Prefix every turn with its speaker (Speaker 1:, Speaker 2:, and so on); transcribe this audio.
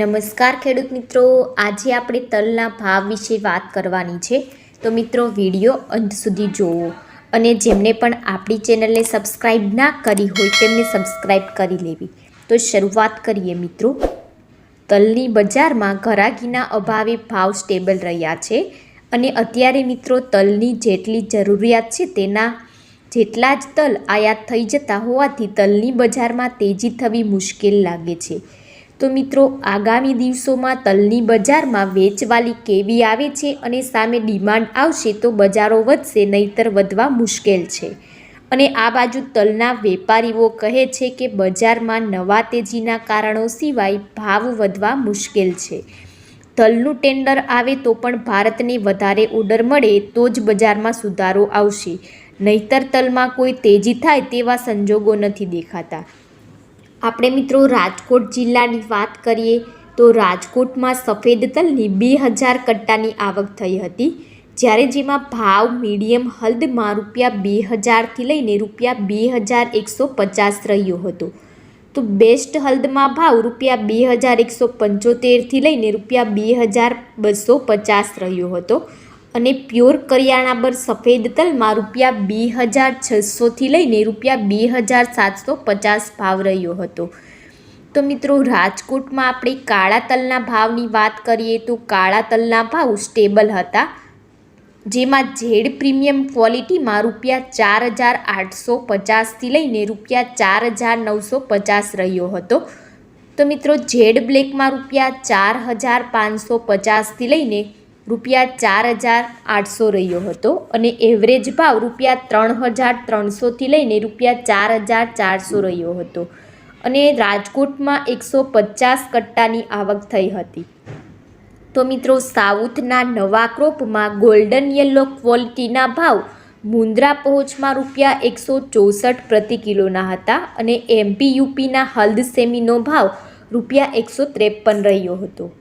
Speaker 1: નમસ્કાર ખેડૂત મિત્રો. આજે આપણે તલના ભાવ વિશે વાત કરવાની છે. તો મિત્રો, વીડિયો અંત સુધી જોવો અને જેમને પણ આપણી ચેનલને સબસ્ક્રાઈબ ના કરી હોય તેમને સબસ્ક્રાઈબ કરી લેવી. તો શરૂઆત કરીએ મિત્રો. તલની બજારમાં ઘરાકીના અભાવે ભાવ સ્ટેબલ રહ્યા છે અને અત્યારે મિત્રો, તલની જેટલી જરૂરિયાત છે તેના જેટલા જ તલ આયાત થઈ જતા હોવાથી તલની બજારમાં તેજી થવી મુશ્કેલ લાગે છે. તો મિત્રો, આગામી દિવસોમાં તલની બજારમાં વેચવાલી કેવી આવે છે અને સામે ડિમાન્ડ આવશે તો બજારો વધશે, નહીતર વધવા મુશ્કેલ છે. અને આ બાજુ તલના વેપારીઓ કહે છે કે બજારમાં નવા તેજીના કારણો સિવાય ભાવ વધવા મુશ્કેલ છે. તલનું ટેન્ડર આવે તો પણ ભારતને વધારે ઓર્ડર મળે તો જ બજારમાં સુધારો આવશે. નહીતર તલમાં કોઈ તેજી થાય તેવા સંજોગો નથી દેખાતા. આપણે મિત્રો રાજકોટ જિલ્લાની વાત કરીએ તો રાજકોટમાં સફેદ તલની બે હજાર કટ્ટાની આવક થઈ હતી. જ્યારે જેમાં ભાવ મીડિયમ હલ્દમાં રૂપિયા બે હજારથી લઈને રૂપિયા બે હજાર એકસો પચાસ રહ્યો હતો. તો બેસ્ટ હલ્દમાં ભાવ રૂપિયા બે હજાર એકસો પંચોતેરથી લઈને રૂપિયા બે હજાર બસો પચાસ રહ્યો હતો. અને પ્યોર કરિયાણા પર સફેદ તલમાં રૂપિયા બે હજાર છસોથી લઈને રૂપિયા બે હજાર સાતસો પચાસ ભાવ રહ્યો હતો. તો મિત્રો, રાજકોટમાં આપણે કાળા તલના ભાવની વાત કરીએ તો કાળા તલના ભાવ સ્ટેબલ હતા, જેમાં ઝેડ પ્રીમિયમ ક્વોલિટીમાં રૂપિયા ચાર હજાર આઠસો પચાસથી લઈને રૂપિયા ચાર હજાર નવસો પચાસ રહ્યો હતો. તો મિત્રો, ઝેડ બ્લેકમાં રૂપિયા ચાર હજાર પાંચસો પચાસથી લઈને રૂપિયા ચાર હજાર આઠસો રહ્યો હતો અને એવરેજ ભાવ રૂપિયા ત્રણ હજાર ત્રણસોથી લઈને રૂપિયા ચાર હજાર ચારસો રહ્યો હતો. અને રાજકોટમાં એકસો પચાસ કટ્ટાની આવક થઈ હતી. તો મિત્રો, સાઉથના નવા ક્રોપમાં ગોલ્ડન યલો ક્વોલિટીના ભાવ મુન્દ્રા પહોંચમાં રૂપિયા એકસો ચોસઠ પ્રતિ કિલોના હતા અને એમપી યુપીના હલ્દ સેમીનો ભાવ રૂપિયા એકસો ત્રેપન રહ્યો હતો.